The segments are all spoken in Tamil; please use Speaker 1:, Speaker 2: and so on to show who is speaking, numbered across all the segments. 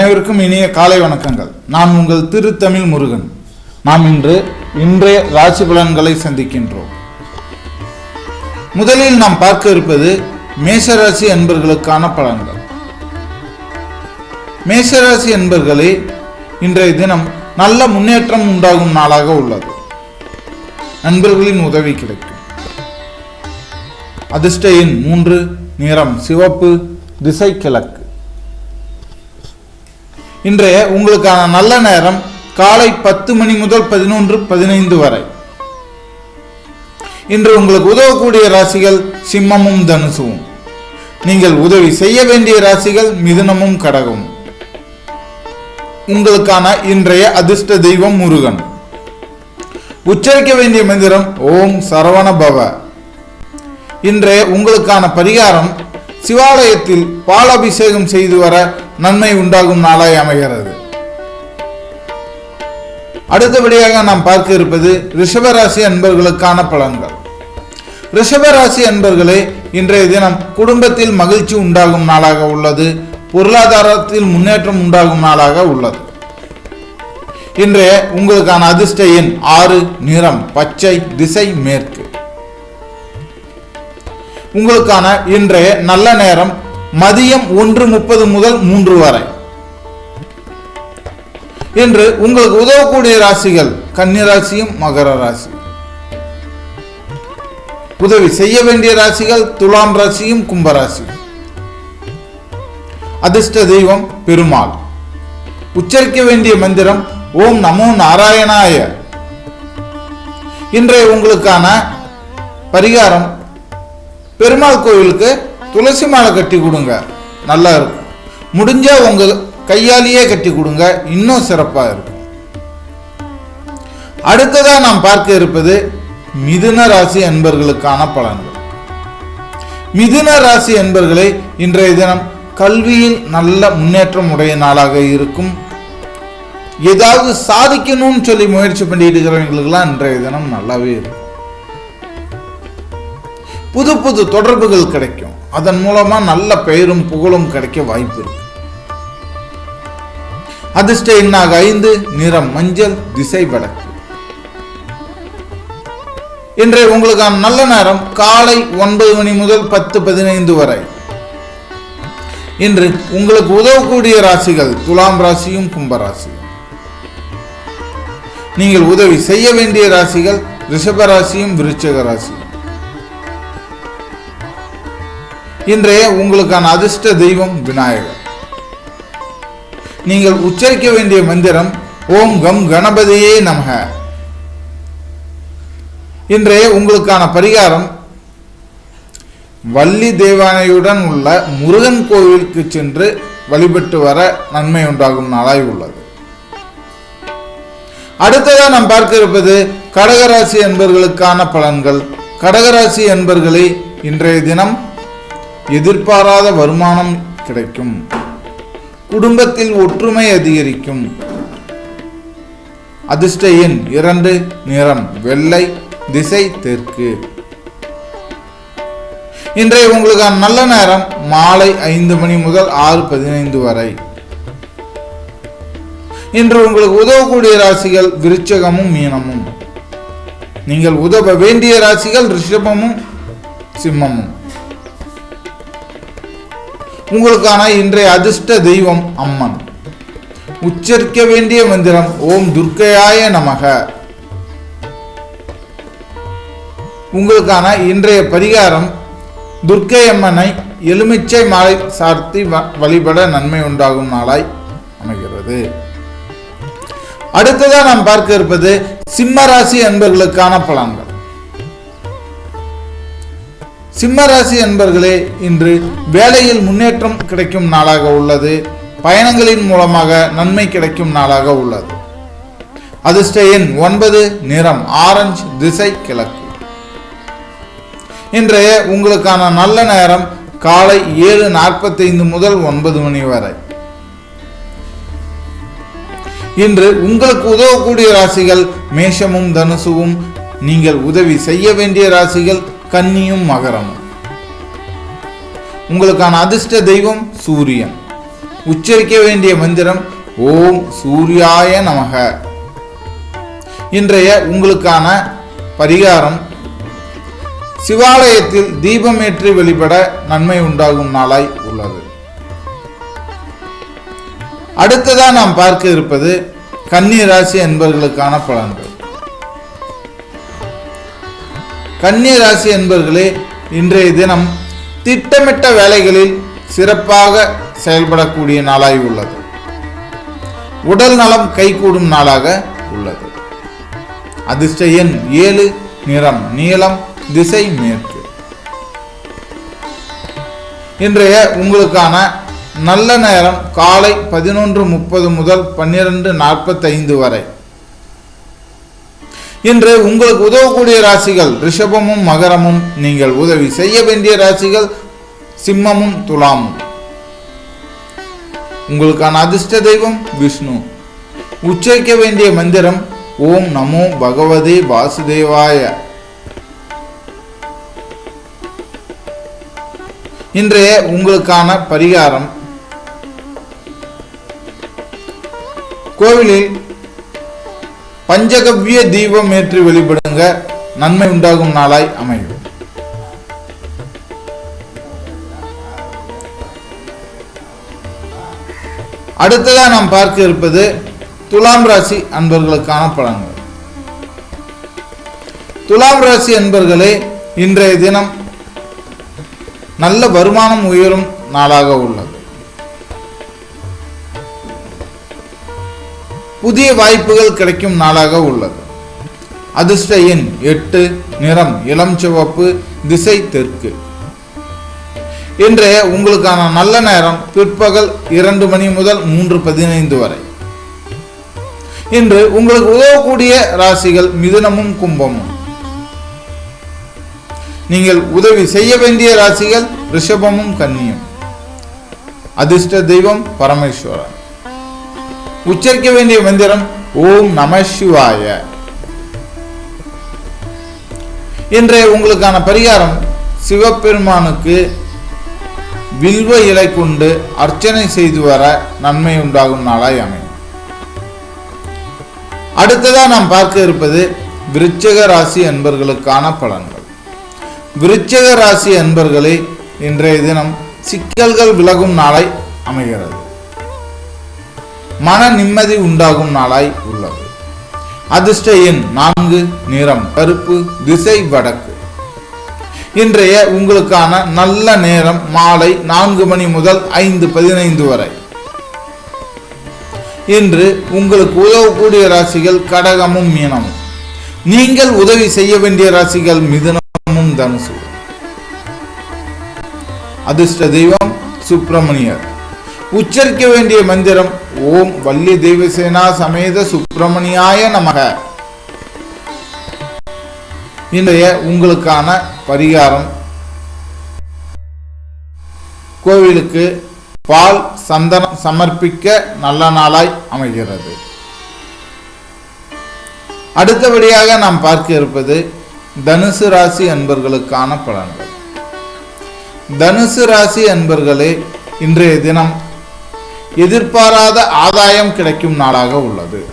Speaker 1: அனைவருக்கும் இனிய காலை வணக்கங்கள். நான் உங்கள் திருத்தமிழ் முருகன். நாம் இன்று இன்றைய ராசி பலன்களை சந்திக்கின்றோம். முதலில் நாம் பார்க்க இருப்பது மேஷராசி என்பர்களுக்கான பலன்கள். மேஷராசி என்பர்களே இன்றைய தினம் நல்ல முன்னேற்றம் உண்டாகும் நாளாக உள்ளது. நண்பர்களின் உதவி கிடைக்கும். அதிர்ஷ்ட எண் மூன்று நிறம் சிவப்பு திசை கிழக்கு. இன்றைய உங்களுக்கான நல்ல நேரம் காலை பத்து மணி முதல் பதினொன்று பதினைந்து வரை. இன்று உங்களுக்கு உதவக்கூடிய ராசிகள் சிம்மமும் தனுசுவும். நீங்கள் உதவி செய்ய வேண்டிய ராசிகள் மிதுனமும் கடகமும். உங்களுக்கான இன்றைய அதிர்ஷ்ட தெய்வம் முருகன். உச்சரிக்க வேண்டிய மந்திரம் ஓம் சரவண பவ. இன்றைய உங்களுக்கான பரிகாரம் சிவாலயத்தில் பாலாபிஷேகம் செய்து வர நன்மை உண்டாகும் நாளாய் அமைகிறது. அடுத்தபடியாக நாம் பார்க்க இருப்பது ரிஷபராசி அன்பர்களுக்கான பலன்கள். ரிஷபராசி அன்பர்களே இன்றைய தினம் குடும்பத்தில் மகிழ்ச்சி உண்டாகும் நாளாக உள்ளது. பொருளாதாரத்தில் முன்னேற்றம் உண்டாகும் நாளாக உள்ளது. இன்றைய உங்களுக்கான அதிர்ஷ்ட எண் ஆறு நிறம் பச்சை திசை மேற்கு. உங்களுக்கான இன்றைய நல்ல நேரம் மதியம் ஒன்று முப்பது முதல் மூன்று வரை. இன்று உங்களுக்கு உதவக்கூடிய ராசிகள் கன்னிராசியும் மகர ராசி. உதவி செய்ய வேண்டிய ராசிகள் துலாம் ராசியும் கும்பராசி அதிர்ஷ்ட தெய்வம் பெருமாள். உச்சரிக்க வேண்டிய மந்திரம் ஓம் நமோ நாராயணாய. இன்றைய உங்களுக்கான பரிகாரம் பெருமாள் கோவிலுக்கு துளசி மாலை கட்டி கொடுங்க. நல்லா இருக்கும். முடிஞ்சால் உங்க கையாலேயே கட்டி கொடுங்க. இன்னும் சிறப்பா இருக்கும். அடுத்ததா நாம் பார்க்க இருப்பது மிதுன ராசி என்பர்களுக்கான பலன்கள். மிதுன ராசி என்பர்களை இன்றைய தினம் கல்வியில் நல்ல முன்னேற்றம் உடைய நாளாக இருக்கும். ஏதாவது சாதிக்கணும்னு சொல்லி முயற்சி பண்ணிட்டு இருக்கிறவங்களுக்கெல்லாம் இன்றைய தினம் நல்லாவே இருக்கும். புது புது தொடர்புகள் கிடைக்கும். அதன் மூலமா நல்ல பெயரும் புகழும் கிடைக்க வாய்ப்பு இருக்கு. அதிர்ஷ்ட எண்ணாக ஐந்து நிறம் மஞ்சள் திசை வடக்கு இன்றைய உங்களுக்கான நல்ல நேரம் காலை ஒன்பது மணி முதல் பத்து பதினைந்து வரை. இன்று உங்களுக்கு உதவக்கூடிய ராசிகள் துலாம் ராசியும் கும்பராசியும். நீங்கள் உதவி செய்ய வேண்டிய ராசிகள் ரிஷப ராசியும் விருச்சக ராசியும். இன்றைய உங்களுக்கான அதிர்ஷ்ட தெய்வம் விநாயகர். நீங்கள் உச்சரிக்க வேண்டிய மந்திரம் ஓம் கம் கணபதியே நமக. இன்றைய உங்களுக்கான பரிகாரம் வள்ளி தேவானையுடன் உள்ள முருகன் கோவிலுக்கு சென்று வழிபட்டு வர நன்மை உண்டாகும் நாளாய் உள்ளது. அடுத்ததாக நாம் பார்க்க இருப்பது கடகராசி என்பர்களுக்கான பலன்கள். கடகராசி என்பர்களை இன்றைய தினம் எதிர்பாராத வருமானம் கிடைக்கும். குடும்பத்தில் ஒற்றுமை அதிகரிக்கும். அதிர்ஷ்ட எண் இரண்டு நிறம் வெள்ளை திசை தெற்கு. இன்றைய உங்களுக்கான நல்ல நேரம் மாலை ஐந்து மணி முதல் ஆறு பதினைந்து வரை. இன்று உங்களுக்கு உதவக்கூடிய ராசிகள் விருச்சகமும் மீனமும். நீங்கள் உதவ வேண்டிய ராசிகள் ரிஷபமும் சிம்மமும். உங்களுக்கான இன்றைய அதிர்ஷ்ட தெய்வம் அம்மன். உச்சரிக்க வேண்டிய மந்திரம் ஓம் துர்க்கையாய நமக. உங்களுக்கான இன்றைய பரிகாரம் துர்க்கை அம்மனை எலுமிச்சை மாலை சார்த்தி வ- வழிபட நன்மை உண்டாகும் நாளாய் அமைகிறது. அடுத்ததாக நாம் பார்க்க இருப்பது சிம்ம ராசி அன்பர்களுக்கான பலன்கள். சிம்ம ராசி அன்பர்களே இன்று வேலையில் முன்னேற்றம் கிடைக்கும் நாளாக உள்ளது. பயணங்களின் மூலமாக நன்மை கிடைக்கும் நாளாக உள்ளது. அதிர்ஷ்ட எண் ஒன்பது நிறம் ஆரஞ்சு திசை கிழக்கு. இன்றைய உங்களுக்கான நல்ல நேரம் காலை ஏழு நாற்பத்தைந்து முதல் ஒன்பது மணி வரை. இன்று உங்களுக்கு உதவக்கூடிய ராசிகள் மேஷமும் தனுசுவும். நீங்கள் உதவி செய்ய வேண்டிய ராசிகள் கன்னியும் மகரமும். உங்களுக்கான அதிர்ஷ்ட தெய்வம் சூரியன். உச்சரிக்க வேண்டிய மந்திரம் ஓம் சூர்யாய நமக. இன்றைய உங்களுக்கான பரிகாரம் சிவாலயத்தில் தீபமேற்றி வெளிப்பட நன்மை உண்டாகும் நாளாய் உள்ளது. அடுத்ததாக நாம் பார்க்க இருப்பது கன்னி ராசி என்பவர்களுக்கான பலன்கள். கன்னிய ராசி என்பவர்களே இன்றைய தினம் திட்டமிட்ட வேலைகளில் சிறப்பாக செயல்படக்கூடிய நாளாய் உள்ளது. உடல் நலம் கைகூடும் நாளாக உள்ளது. அதிர்ஷ்ட எண் ஏழு நிறம் நீளம் திசை மேற்கு. இன்றைய உங்களுக்கான நல்ல நேரம் காலை பதினொன்று முப்பது முதல் பன்னிரண்டு நாற்பத்தைந்து வரை. இன்று உங்களுக்கு உதவக்கூடிய ராசிகள் ரிஷபமும் மகரமும் நீங்கள் உதவி செய்ய வேண்டிய ராசிகள் சிம்மமும் துலாமும். உங்களுக்கான அதிர்ஷ்ட தெய்வம் விஷ்ணு. உச்சரிக்க வேண்டிய மந்திரம் ஓம் நமோ பகவதே வாசுதேவாய. இன்றைய உங்களுக்கான பரிகாரம். கோவிலில் பஞ்சகவ்ய தீபம் ஏற்றி வழிபடுங்க நன்மை உண்டாகும் நாளாய் அமையும். அடுத்ததா நாம் பார்க்க இருப்பது துலாம் ராசி அன்பர்களுக்கான பலன்கள். துலாம் ராசி அன்பர்களே இன்றைய தினம் நல்ல வருமானம் உயரும் நாளாக உள்ளது. புதிய வாய்ப்புகள் கிடைக்கும் நாளாக உள்ளது. அதிர்ஷ்ட எண் எட்டு நிறம் இளம் சிவப்பு திசை தெற்கு. இன்றைய உங்களுக்கான நல்ல நேரம் பிற்பகல் இரண்டு மணி முதல் மூன்று பதினைந்து வரை. இன்று உங்களுக்கு உதவக்கூடிய ராசிகள் மிதுனமும் கும்பமும். நீங்கள் உதவி செய்ய வேண்டிய ராசிகள் ரிஷபமும் கன்னியும். அதிர்ஷ்ட தெய்வம் பரமேஸ்வரன். உச்சரிக்க வேண்டிய மந்திரம் ஓம் நம சிவாய. இன்றைய உங்களுக்கான பரிகாரம் சிவபெருமானுக்கு வில்வ இலை கொண்டு அர்ச்சனை செய்து வர நன்மை உண்டாகும் நாளாய் அமையும். அடுத்ததா நாம் பார்க்க இருப்பது விருச்சக ராசி என்பர்களுக்கான பலன்கள். விருச்சக ராசி என்பர்களே இன்றைய தினம் சிக்கல்கள் விலகும் நாளாய் அமைகிறது. மன நிம்மதி உண்டாகும் நாளாய் உள்ளது. அதிர்ஷ்ட எண் நான்கு நிறம் கருப்பு திசை வடக்கு. இன்றைய உங்களுக்கான நல்ல நேரம் மாலை நான்கு மணி முதல் ஐந்து பதினைந்து வரை. இன்று உங்களுக்கு உதவக்கூடிய ராசிகள் கடகமும் மீனமும். நீங்கள் உதவி செய்ய வேண்டிய ராசிகள் மிதுனமும் தனுசு. அதிர்ஷ்ட தெய்வம் சுப்பிரமணியர். உச்சரிக்க வேண்டிய மந்திரம் ஓம் வள்ளி தேவசேனா சமேத சுப்பிரமணியாய நமக. இன்றைய உங்களுக்கான பரிகாரம். கோவிலுக்கு பால் சந்தனம் சமர்ப்பிக்க நல்ல நாளாய் அமைகிறது. அடுத்தபடியாக நாம் பார்க்க இருப்பது தனுசு ராசி அன்பர்களுக்கான பலன்கள். தனுசு ராசி அன்பர்களே இன்றைய தினம் எதிர்பாராத ஆதாயம் கிடைக்கும் நாளாக உள்ளது.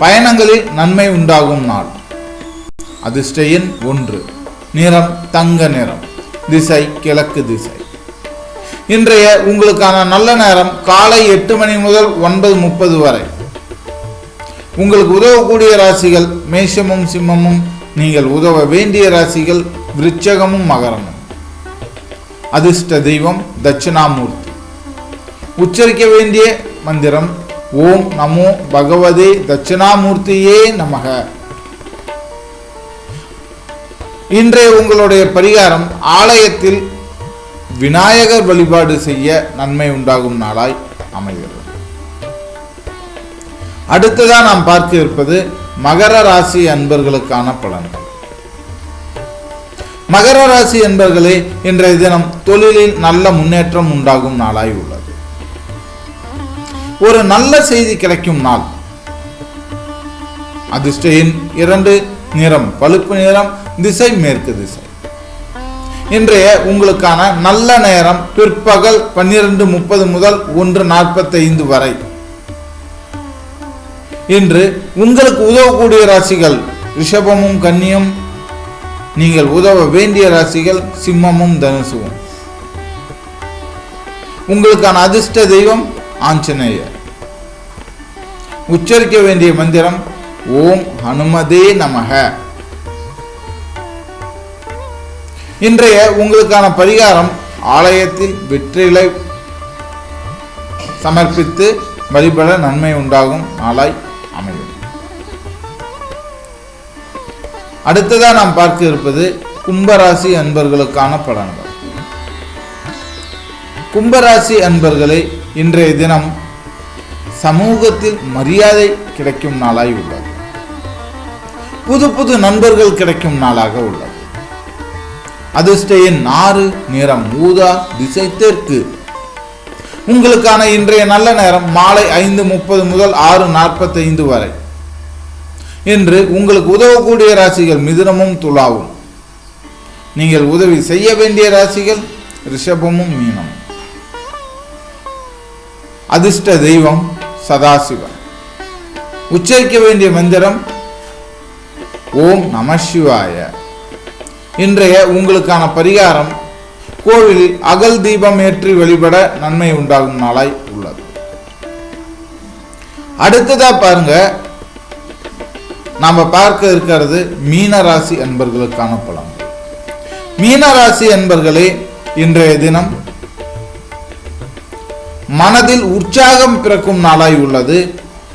Speaker 1: பயணங்களில் நன்மை உண்டாகும் நாள். அதிர்ஷ்ட எண் ஒன்று நிறம் தங்க நிறம் திசை கிழக்கு திசை. இன்றைய உங்களுக்கான நல்ல நேரம் காலை எட்டு மணி முதல் ஒன்பது முப்பது வரை. உங்களுக்கு உதவக்கூடிய ராசிகள் மேஷமும் சிம்மமும் நீங்கள் உதவ வேண்டிய ராசிகள் விருச்சகமும் மகரமும். அதிர்ஷ்ட தெய்வம் தட்சிணாமூர்த்தி. உச்சரிக்க வேண்டிய மந்திரம் ஓம் நமோ பகவதே தட்சிணாமூர்த்தியே நமக. இன்றைய உங்களுடைய பரிகாரம் ஆலயத்தில் விநாயகர் வழிபாடு செய்ய நன்மை உண்டாகும் நாளாய் அமைகிறது. அடுத்ததாக நாம் பார்க்க இருப்பது மகர ராசி அன்பர்களுக்கான பலன் மகர ராசி என்பர்களே இன்றைய தினம் தொழிலில் நல்ல முன்னேற்றம் உண்டாகும் நாளாய் உள்ளது. ஒரு நல்ல செய்தி கிடைக்கும் நாள். அதிர்ஷ்டையின் இரண்டு நிறம் பழுப்பு நிறம் திசை மேற்கு திசை. இன்றைய உங்களுக்கான நல்ல நேரம் பிற்பகல் பன்னிரண்டு முப்பது முதல் ஒன்று நாற்பத்தைந்து வரை. இன்று உங்களுக்கு உதவக்கூடிய ராசிகள் ரிஷபமும் கன்னியும் நீங்கள் உதவ வேண்டிய ராசிகள் சிம்மமும் தனுசுவும். உங்களுக்கான அதிர்ஷ்ட தெய்வம் ஆஞ்சநேயர். உச்சரிக்க வேண்டிய மந்திரம் ஓம் ஹனுமதே நமக. இன்றைய உங்களுக்கான பரிகாரம் ஆலயத்தில் வெற்றிலை சமர்ப்பித்து வழிபட நன்மை உண்டாகும் நாளாய் அமையும். அடுத்ததா நாம் பார்க்க இருப்பது கும்பராசி அன்பர்களுக்கான பலன்கள் கும்பராசி அன்பர்களே இன்றைய தினம் சமூகத்தில் மரியாதை கிடைக்கும் நாளாய் உள்ளது. புது புது நண்பர்கள் கிடைக்கும் நாளாக உள்ளது. அதிர்ஷ்டையின் நாறு ஆறு நிறம் ஊதா திசை தெற்கு. உங்களுக்கான இன்றைய நல்ல நேரம் மாலை ஐந்து முப்பது முதல் ஆறு நாற்பத்தைந்து வரை. இன்று உங்களுக்கு உதவக்கூடிய ராசிகள் மிதுனமும் துலாவும். நீங்கள் உதவி செய்ய வேண்டிய ராசிகள் ரிஷபமும் மீனமும் அதிர்ஷ்ட தெய்வம் சதாசிவன் உச்சரிக்க வேண்டிய மந்திரம் ஓம் நம சிவாய. இன்றைய உங்களுக்கான பரிகாரம் கோவிலில் அகல் தீபம் ஏற்றி வழிபட நன்மை உண்டாகும் நாளாய் உள்ளது. அடுத்ததா பாருங்க நாம் பார்க்க இருக்கிறது மீனராசி என்பர்களுக்கான பலன். மீனராசி என்பர்களே இன்றைய தினம் மனதில் உற்சாகம் பிறக்கும் நாளாய் உள்ளது.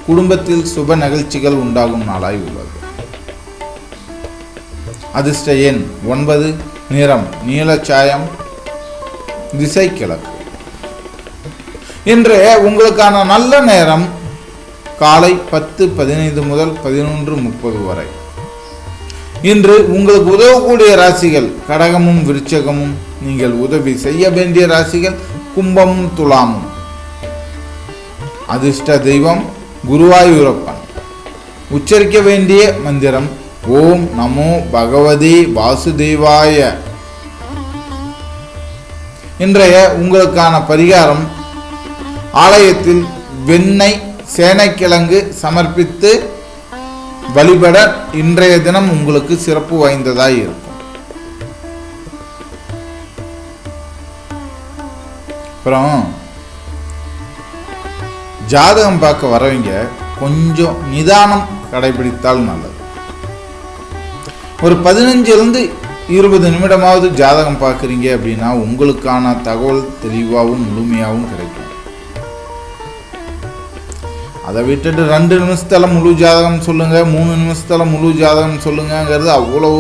Speaker 1: குடும்பத்தில் சுப நிகழ்ச்சிகள் உண்டாகும் நாளாய் உள்ளது. அதிர்ஷ்ட எண் ஒன்பது நிறம் நீலச்சாயம் திசை கிழக்கு. இன்றைய உங்களுக்கான நல்ல நேரம் காலை பத்து பதினைந்து முதல் பதினொன்று முப்பது வரை. இன்று உங்களுக்கு உதவக்கூடிய ராசிகள் கடகமும் விருச்சகமும் நீங்கள் உதவி செய்ய வேண்டிய ராசிகள் கும்பமும் துலாமும். அதிர்ஷ்ட தெய்வம் குருவாயூரப்பன். உச்சரிக்க வேண்டிய மந்திரம் ஓம் நமோ பகவதி வாசுதேவாய. இன்றைய உங்களுக்கான பரிகாரம் ஆலயத்தில் வெண்ணெய் சேனைக்கிழங்கு சமர்ப்பித்து வழிபட இன்றைய தினம் உங்களுக்கு சிறப்பு வாய்ந்ததாய் இருக்கும். அப்புறம் ஜாதகம் பார்க்க வரவங்க கொஞ்சம் நிதானம் கடைபிடித்தால் நல்லது. ஒரு பதினஞ்சுலேருந்து இருபது நிமிடமாவது ஜாதகம் பார்க்குறீங்க அப்படின்னா உங்களுக்கான தகவல் தெளிவாகவும் முழுமையாகவும் கிடைக்கும். அதை விட்டுட்டு ரெண்டு நிமிஷத்தில் முழு ஜாதகம் சொல்லுங்கள் மூணு நிமிஷத்தில் முழு ஜாதகம் சொல்லுங்கங்கிறது அவ்வளவு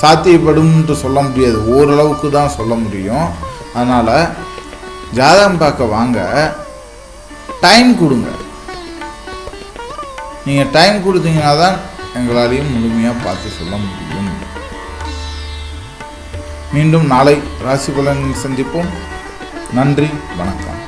Speaker 1: சாத்தியப்படும்ன்ட்டு சொல்ல முடியாது. ஓரளவுக்கு தான் சொல்ல முடியும். அதனால் ஜாதகம் பார்க்க வாங்க. டைம் கொடுங்க. நீங்கள் டைம் கொடுத்தீங்கன்னா தான் எங்களாலையும் முழுமையாக பார்த்து சொல்ல முடியும். மீண்டும் நாளை ராசி பலன் சந்திப்போம். நன்றி வணக்கம்.